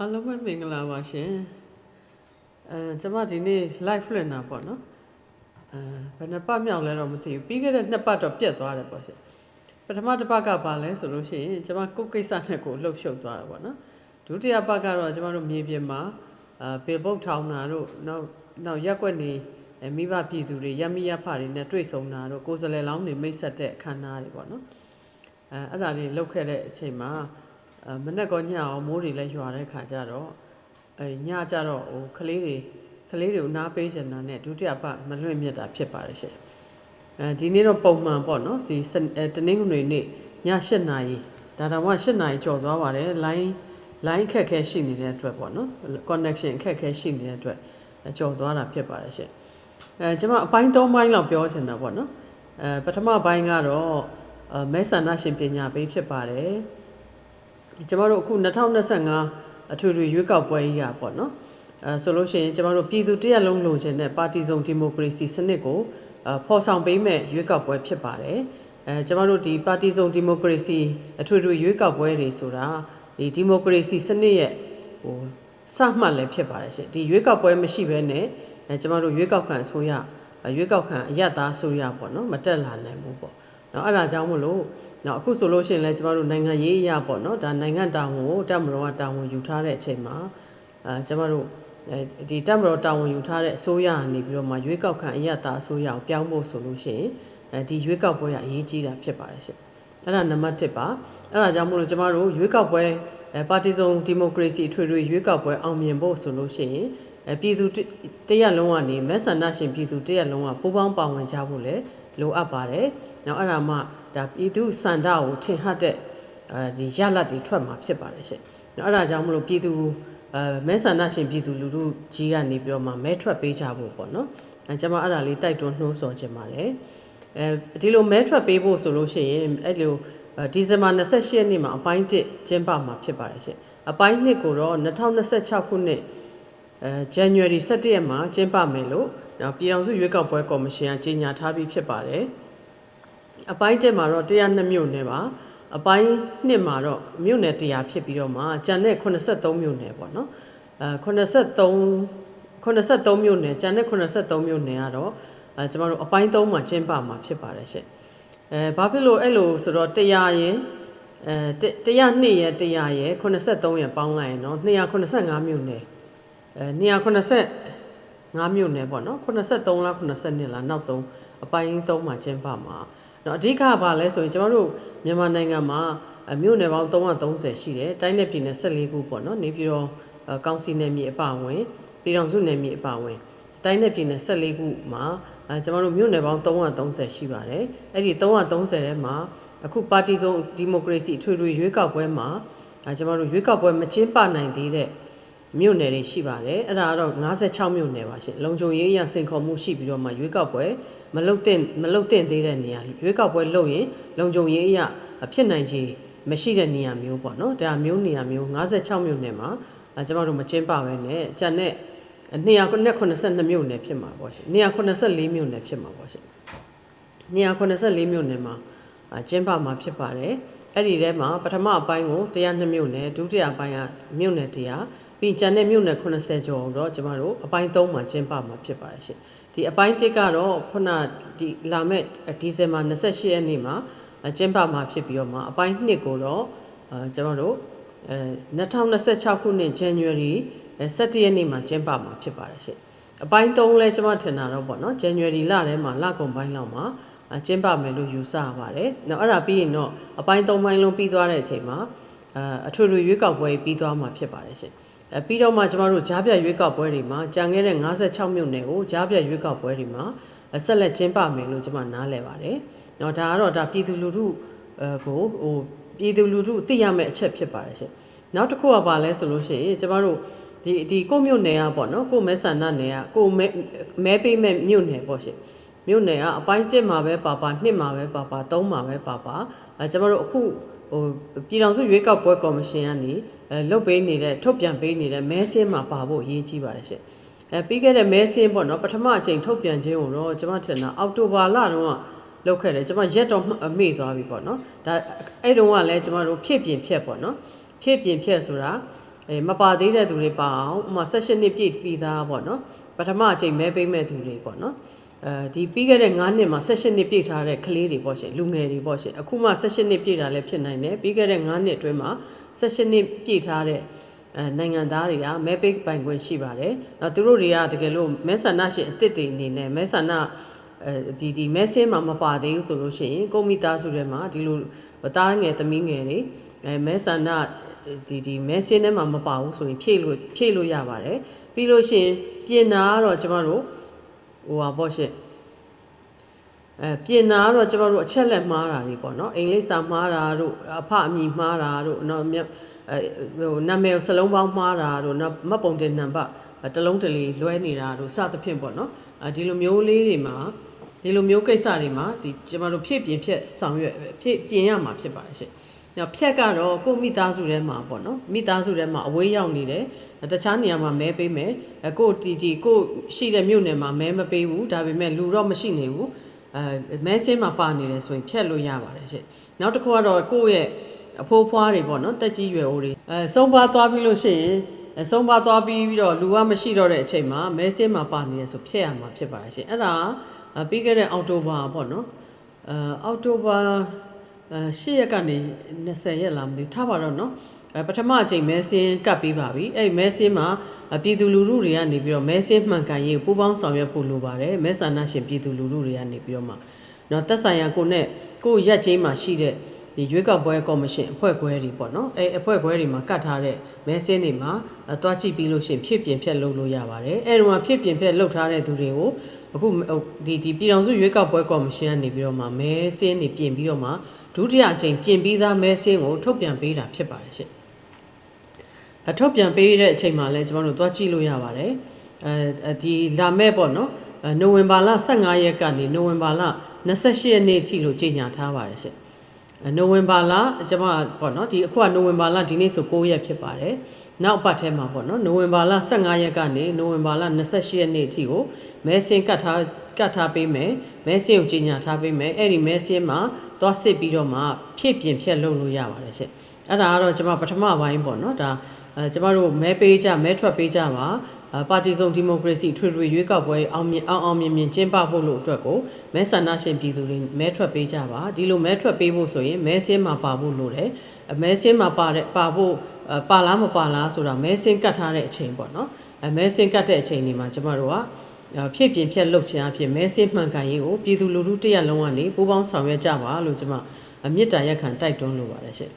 အားလုံးပဲမင်္ဂလာပါရှင်အဲကျွန်မဒီနေ့ live လွှင့်တာပေါ့နော်အဲဘယ်နှစ်ပတ်မြောက်လဲတော့မသိဘူးပြီးခဲ့တဲ့နှစ်ပတ်တော့ပြတ်သွားတယ်ပေါ့ရှင်ပထမတစ်ပတ်ကပါလဲဆိုလို့ရှိရင်ကျွန်မကိုယ့်ကိစ္စနဲ့ကိုယ်လှုပ်ရှုပ်သွားတာပေါ့နော်ဒုတိယပတ်ကတော့ကျွန်မတို့မြေပြင်မှာအာပေပုတ်ထောင်တာတို့နောက်နောက်ရက်ွက်နေအဲမိဘပြည်သူတွေရမီရဖတွေနဲ့တွေ့ဆုံတာတို့ကိုယ်စလဲလောင်းတွေမိတ်ဆက်တဲ့အခမ်းအနားတွေပေါ့နော်အဲအဲ့ဒါလေးလှုပ်ခဲ့တဲ့အချိန်မှာအဲ မနေ့ကညအောင်မိုးတွေလည်းရွာတဲ့ခါကျတော့အဲညကျတော့ဟိုကလေးတွေကလေးတွေကိုနားပေးချင်တာနဲ့ဒုတိယပတ်မလွင့်မြတ်တာဖြစ်ပါတယ်ရှင်အဲဒီနေ့တော့ပုံမှန်ပေါ့နော်ဒီစအဲတနင်္ဂနွေနေ့ည7နာရီဒါတောင်မှ7နာရီကျော်သွားပါတယ် line line ခက်ခဲရှိနေတဲ့အတွက်ပေါ့နော် connection ခက်ခဲရှိနေတဲ့အတွက်အဲကျော်သွားတာဖြစ်ပါတယ်ရှင်အဲကျွန်မအပိုင်း3ပိုင်းလောက်ပြောချင်တာပေါ့နော်အဲပထမပိုင်းကတော့အဲမဲဆန္ဒရှင်ပညာပေးဖြစ်ပါတယ် ကျမတို့အခု2025အထွေထွေရွေးကောက်ပွဲကြီးရပေါ့နော်အဲဆိုလို့ရှိရင်ကျမတို့ပြည်သူတရက်လုံးလိုချင်တဲ့ပါတီစုံဒီမိုကရေစီစနစ်ကိုအဖော်ဆောင်ပေးမဲ့ရွေးကောက်ပွဲဖြစ်ပါတယ်အဲကျမတို့ဒီပါတီစုံဒီမိုကရေစီအထွေထွေရွေးကောက်ပွဲတွေဆိုတာဒီဒီမိုကရေစီစနစ်ရဲ့ဟိုစမှတ်လည်းဖြစ်ပါတယ်ရှင်ဒီရွေးကောက်ပွဲမရှိဘဲနဲ့အဲကျမတို့ရွေးကောက်ခံအစိုးရရွေးကောက်ခံအယက်သားအစိုးရပေါ့နော်မတက်လာနိုင်ဘူးပေါ့ နော်အဲ့ဒါကြောင့်မလို့နော်အခုဆိုလို့ရှိရင်လည်းကျမတို့နိုင်ငံရေးအရာပေါ့နော်ဒါနိုင်ငံတာဝန်ကိုတက်မတော်ကတာဝန်ယူထားတဲ့အချိန်မှာအဲကျမတို့အဲဒီတက်မတော်တာဝန်ယူထားတဲ့အစိုးရကနေပြီးတော့မှရွေးကောက်ခံအယက်သားအစိုးရကိုပြောင်းဖို့ဆိုလို့ရှိရင်အဲဒီရွေးကောက်ပွဲကအရေးကြီးတာဖြစ်ပါတယ်ရှင်အဲ့ဒါနံပါတ်1ပါအဲ့ဒါကြောင့်မို့လို့ကျမတို့ရွေးကောက်ပွဲအဲပါတီစုံဒီမိုကရေစီအထွေထွေရွေးကောက်ပွဲအောင်မြင်ဖို့ဆိုလို့ရှိရင်အဲပြည်သူတရက်လုံးကနေမဲဆန္ဒရှင်ပြည်သူတရက်လုံးကပူးပေါင်းပါဝင်ကြဖို့လည်း လိုအပ်ပါတယ်။နောက်အဲ့ဒါမှဒါပြည်သူစန္ဒကိုထင်ဟပ်တဲ့အဲဒီရလတ်တွေထွက်မှာဖြစ်ပါတယ်ရှင်။နောက်အဲ့ဒါကြောင့်မလို့ပြည်သူအဲမဲဆန္ဒရှင်ပြည်သူလူထုကြီးကနေပြီးတော့မှမဲထွက်ပေးကြဖို့ပေါ့နော်။အဲကျွန်မအဲ့ဒါလေးတိုက်တွန်းနှိုးဆော်ခြင်းပါတယ်။အဲဒီလိုမဲထွက်ပေးဖို့ဆိုလို့ရှိရင်အဲ့လိုဒီဇင်ဘာ28ရက်နေ့မှာအပိုင်း1ကျင်းပမှာဖြစ်ပါတယ်ရှင်။အပိုင်း2ကိုတော့2026ခုနှစ် အဲ January 17ရက်မှာကျင်းပမယ်လို့နော်ပြည်အောင်စုရွေးကောက်ပွဲကော်မရှင်ကကြေညာထားပြီးဖြစ်ပါတယ်အပိုင်းတက်မှာတော့102မြို့နယ်ပါအပိုင်းနှစ်မှာတော့မြို့နယ်100ဖြစ်ပြီးတော့မှကျန်တဲ့83မြို့နယ်ပေါ့နော်အဲ83 83မြို့နယ်ကျန်တဲ့83မြို့နယ်ကတော့အဲကျမတို့အပိုင်း3မှာကျင်းပမှာဖြစ်ပါတယ်ရှင့်အဲဘာဖြစ်လို့အဲ့လိုဆိုတော့100ရင်အဲ102ရဲ့100ရဲ့83ရဲ့ပေါင်းလိုက်ရင်တော့285မြို့နယ် အဲ285မြို့နယ်ပေါ့နော်83လား82လားနောက်ဆုံးအပိုင်း3မှာကျင်းပမှာเนาะအဓိကဘာလဲဆိုရင်ကျမတို့မြန်မာနိုင်ငံမှာမြို့နယ်ပေါင်း330ရှိတယ်တိုင်းနယ်ပြည်နယ်14ခုပေါ့နော်နေပြည်တော်ကောင်စီနယ်မြေအပါအဝင်ပြည်တော်စုနယ်မြေအပါအဝင်တိုင်းနယ်ပြည်နယ်14ခုမှာအဲကျမတို့မြို့နယ်ပေါင်း330ရှိပါတယ်အဲ့ဒီ330ထဲမှာအခုပါတီစုံဒီမိုကရေစီထွေထွေရွေးကောက်ပွဲမှာအဲကျမတို့ရွေးကောက်ပွဲမကျင်းပနိုင်သေးတဲ့ မြို့နယ်တွေရှိပါတယ်အဲ့ဒါကတော့56မြို့နယ်ပါရှင်လုံခြုံရေးအရစိန်ခေါ်မှုရှိပြီးတော့မှရွေးကောက်ပွဲမလုတ်တဲ့မလုတ်တဲ့သေးတဲ့နေရာရွေးကောက်ပွဲလုပ်ရင်လုံခြုံရေးအရဖြစ်နိုင်ခြေမရှိတဲ့နေရာမျိုးပေါ့နော်ဒါမျိုးနေရာမျိုး56မြို့နယ်မှာကျွန်တော်တို့မကျင်းပပဲနဲ့ကျန်တဲ့282မြို့နယ်ဖြစ်မှာပေါ့ရှင်284မြို့နယ်ဖြစ်မှာပေါ့ရှင်284မြို့နယ်မှာကျင်းပမှာဖြစ်ပါတယ် အဲ့ဒီထဲမှာပထမအပိုင်းကို102မြို့နယ်ဒုတိယအပိုင်းကမြို့နယ်100ပြီးကျန်တဲ့မြို့နယ်80ကျော်တော့ကျမတို့အပိုင်း3မှာကျင်းပမှာဖြစ်ပါတယ်ရှင်ဒီအပိုင်း1ကတော့ခုနဒီလာမဲ့ဒီဇင်ဘာ28ရက်နေ့မှာကျင်းပမှာဖြစ်ပြီးတော့မှအပိုင်း2ကိုတော့အဲကျမတို့အဲ2026ခုနှစ် January 17ရက်နေ့မှာကျင်းပမှာဖြစ်ပါတယ်ရှင်အပိုင်း3လဲကျမထင်တာတော့ပေါ့နော် January လထဲမှာလကုန်ပိုင်းလောက်မှာ ကျင်းပမယ်လို့ယူဆရပါတယ်။နောက်အဲ့ဒါပြီးရင်တော့အပိုင်း3ပိုင်းလုံးပြီးသွားတဲ့အချိန်မှာအထွေထွေရွေးကောက်ပွဲပြီးသွားမှာဖြစ်ပါတယ်ရှင်။အဲပြီးတော့မှကျမတို့ကြားပြရွေးကောက်ပွဲတွေမှာကြံခဲ့တဲ့56မြို့နယ်ကိုကြားပြရွေးကောက်ပွဲတွေမှာဆက်လက်ကျင်းပမယ်လို့ကျမနားလည်ပါတယ်။နော်ဒါကတော့ဒါပြည်သူလူထုကိုဟိုပြည်သူလူထုသိရမယ့်အချက်ဖြစ်ပါတယ်ရှင်။နောက်တစ်ခုကပါလဲဆိုလို့ရှိရင်ကျမတို့ဒီဒီကိုမြို့နယ်ကပေါ့နော်ကိုမဲဆန္ဒနယ်ကကိုမဲမဲပေးမဲ့မြို့နယ်ပေါ့ရှင် မြို့နယ်ကအပိုင်း1မှာပဲပါပါ2မှာပဲပါပါ3မှာပဲပါပါအဲကျမတို့အခုဟိုပြည်တော်စုရွေးကောက်ပွဲကော်မရှင်ကနေအဲလုတ်ပေးနေတဲ့ထုတ်ပြန်ပေးနေတဲ့မဲဆင်းမှာပါဖို့အရေးကြီးပါတယ်ရှင်အဲပြီးခဲ့တဲ့မဲဆင်းပေါ့နော်ပထမအကြိမ်ထုတ်ပြန်ခြင်းကိုတော့ကျမထင်တာအောက်တိုဘာလတုန်းကလောက်ခဲ့တယ်ကျမရက်တော့မေ့သွားပြီပေါ့နော်ဒါအဲ့တုန်းကလည်းကျမတို့ဖြည့်ပြင်ဖြက်ပေါ့နော်ဖြည့်ပြင်ဖြက်ဆိုတာအဲမပါသေးတဲ့သူတွေပါအောင်ဥပမာ16နှစ်ပြည့်ပြီးသားပေါ့နော်ပထမအချိန်မဲပေးမဲ့သူတွေပေါ့နော် အဲဒီပြီးခဲ့တဲ့9နှစ်မှာ16နှစ်ပြည့်ထားတဲ့ကလေးတွေပေါ့ရှင်လူငယ်တွေပေါ့ရှင်အခုမှ16နှစ်ပြည့်တာလည်းဖြစ်နိုင်တယ်ပြီးခဲ့တဲ့9နှစ်အတွင်းမှာ16နှစ်ပြည့်ထားတဲ့အဲနိုင်ငံသားတွေကမဲပေးပိုင်ခွင့်ရှိပါတယ်။နောက်သူတို့တွေကတကယ်လို့မဲဆန္ဒရှင်အစ်စ်တွေအနေနဲ့မဲဆန္ဒအဲဒီဒီမဲဆင်းမှာမပါသေးဘူးဆိုလို့ရှိရင်ကိုမိသားစုထဲမှာဒီလိုသားငယ်သမီးငယ်တွေအဲမဲဆန္ဒဒီဒီမဲဆင်းထဲမှာမပါဘူးဆိုရင်ဖြည့်လို့ဖြည့်လို့ရပါတယ်။ပြီးလို့ရှိရင်ပြင်နာကတော့ကျမတို့ ဟိုပါပေါ့ရှင့်အဲပြင်နာကတော့ကျမတို့အချက်လက်မှားတာတွေပေါ့နော်အင်္ဂလိပ်စာမှားတာတို့အဖအမည်မှားတာတို့နော်မြတ်အဲဟိုနာမည်စလုံးပေါင်းမှားတာတို့နော်မှတ်ပုံတင်နံပါတ်တစ်လုံးတစ်လေးလွဲနေတာတို့စသဖြင့်ပေါ့နော်အဲဒီလိုမျိုးလေးတွေမှာဒီလိုမျိုးကိစ္စတွေမှာဒီကျမတို့ဖြည့်ပြင်ဖြည့်ဆောင်ရွက်ဖြည့်ပြင်ရမှာဖြစ်ပါတယ်ရှင့်။ နောက်ဖြက်ကတော့ကိုယ့်မိသားစုထဲမှာပေါ့နော်မိသားစုထဲမှာအဝေးရောက်နေတယ်တခြားနေရာမှာမဲပေးမယ်အကိုတီတီကိုရှိတဲ့မြို့နယ်မှာမဲမပေးဘူးဒါပေမဲ့လူတော့မရှိနေဘူးအဲမဲစင်းမှာပါနေတယ်ဆိုရင်ဖြက်လို့ရပါတယ်ရှင့်။နောက်တစ်ခုကတော့ကိုယ့်ရဲ့အဖိုးဖွားတွေပေါ့နော်တက်ကြီးရွယ်အိုတွေအဲဆုံးပါသွားပြီလို့ရှိရင်အဆုံးပါသွားပြီးပြီးတော့လူကမရှိတော့တဲ့အချိန်မှာမဲစင်းမှာပါနေတယ်ဆိုဖြက်ရမှာဖြစ်ပါတယ်ရှင်အဲ့ဒါအပြီးခဲ့တဲ့အောက်တိုဘာပေါ့နော်အဲအောက်တိုဘာ အဲ10ရက်ကနေ20ရက်လာမသိဘူးထားပါတော့နော်အဲပထမအချိန်မဲစင်းကပ်ပြီးပါပြီအဲ့ဒီမဲစင်းမှာပြည်သူလူထုတွေကနေပြီးတော့မဲစင်းမှန်ကန်ရေးကိုပူးပေါင်းဆောင်ရွက်ဖို့လိုပါတယ်မဲဆန္ဒရှင်ပြည်သူလူထုတွေကနေပြီးတော့မှနော်တက်ဆိုင်ရာကိုနဲ့ကိုရက်ချင်းမှာရှိတဲ့ဒီရွေးကောက်ပွဲကော်မရှင်အဖွဲ့ခွဲတွေပေါ့နော်အဲအဖွဲ့ခွဲတွေမှာကတ်ထားတဲ့မဲစင်းတွေမှာတွားကြည့်ပြီးလို့ရှိရင်ဖြစ်ပြင်ဖြတ်လုပ်လို့ရပါတယ်အဲတော့ဖြစ်ပြင်ဖြတ်လုပ်ထားတဲ့သူတွေကိုအခုဒီဒီပြည်တော်စုရွေးကောက်ပွဲကော်မရှင်ကနေပြီးတော့မှမဲစင်းတွေပြင်ပြီးတော့မှ ဒုတိယအကြိမ်ပြင်ပြီးသားမဲစင်းကိုထုတ်ပြန်ပေးတာဖြစ်ပါတယ်ရှင့်အထုတ်ပြန်ပေးတဲ့အချိန်မှာလည်းကျွန်တော်တို့တွားကြည့်လို့ရပါတယ်အဲဒီလာမဲ့ပေါ့နော်နိုဝင်ဘာလ15ရက်ကနေနိုဝင်ဘာလ28ရက်နေ့ထိလို့ကြေညာထားပါတယ်ရှင့်နိုဝင်ဘာလကျွန်မပေါ့နော်ဒီအခုကနိုဝင်ဘာလဒီနေ့ဆို9ရက်ဖြစ်ပါတယ်နောက်ပတ်ထဲမှာပေါ့နော်နိုဝင်ဘာလ15ရက်ကနေနိုဝင်ဘာလ28ရက်နေ့အထိကိုမဲစင်းကတ်ထား ကတ်ထားပေးမယ်မဲစင်းကိုကြီးညာထားပေးမယ်အဲ့ဒီမဲစင်းမှာသွားစစ်ပြီးတော့မှဖြည့်ပြင်ဖြည့်လုပ်လို့ရပါတယ်ရှင့်အဲ့ဒါကတော့ကျွန်မပထမပိုင်းပေါ့နော်ဒါအဲကျမတို့မဲပေးကြမဲထွက်ပေးကြပါပါတီစုံဒီမိုကရေစီထွေထွေရွေးကောက်ပွဲအောင်မြင်အောင်အောင်မြင်မြင်ကျင်းပဖို့လို့အတွက်ကိုမဲဆန္ဒရှင်ပြည်သူတွေမဲထွက်ပေးကြပါဒီလိုမဲထွက်ပေးဖို့ဆိုရင်မဲစင်းမှာပါဖို့လိုတယ်မဲစင်းမှာပါတဲ့ပါဖို့ပါလားမပါလားဆိုတာမဲစင်းကတ်ထားတဲ့အချိန်ပေါ့နော်အဲမဲစင်းကတ်တဲ့အချိန်ဒီမှာကျမတို့က ဖြစ်ပြင်ဖြတ်လုပ်ခြင်းအဖြစ်မဲစင်းမှန်ကန်ရေးကိုပြည်သူလူထုတရက်လုံးကနေပူးပေါင်းဆောင်ရွက်ကြပါလို့ကျမအမြင့်တာရက်ခံတိုက်တွန်းလိုပါတယ်ရှင့်